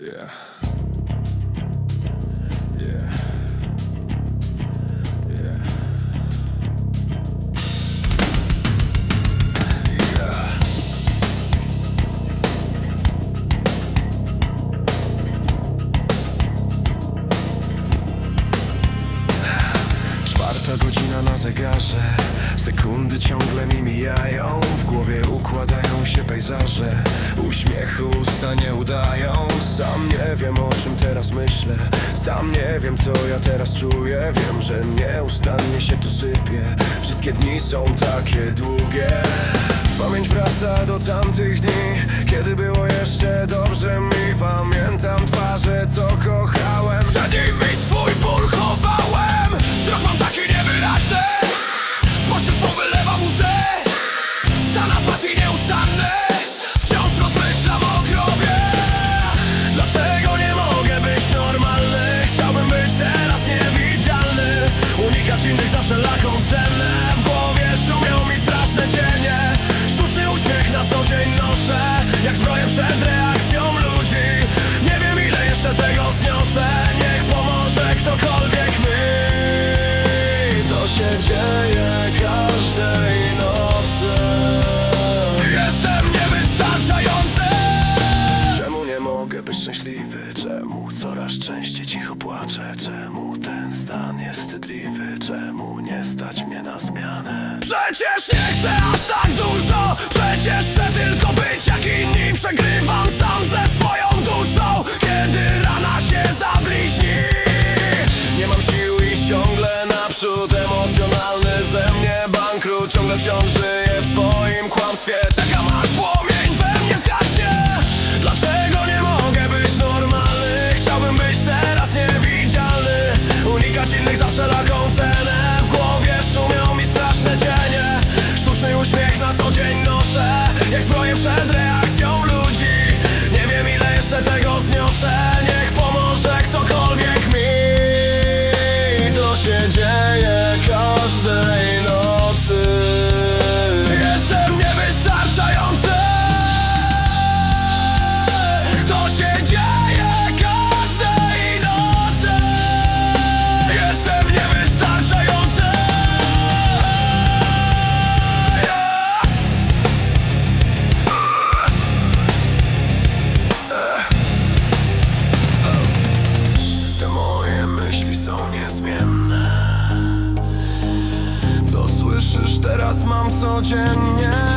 Yeah. Yeah. Czwarta godzina na zegarze Sekundy ciągle mi mijają W głowie układają się pejzaże. Uśmiechu usta nie udają. Sam nie wiem o czym teraz myślę. Sam nie wiem co ja teraz czuję. Wiem, że nieustannie się tu sypie. Wszystkie dni są takie długie. Pamięć wraca do tamtych dni Kiedy było jeszcze dobrze mi Pamiętam Czemu coraz częściej cicho płaczę? Czemu ten stan jest wstydliwy? Czemu nie stać mnie na zmianę? Przecież nie chcę aż tak dużo Przecież chcę tylko być jak inni Przegrywam sam ze swoją duszą Kiedy rana się zabliźni Nie mam sił iść ciągle naprzód Emocjonalny ze mnie bankrut Ciągle wciąż żyję w swoim kłamstwie Czekam aż płomień we mnie zgaśnie Dlaczego codziennie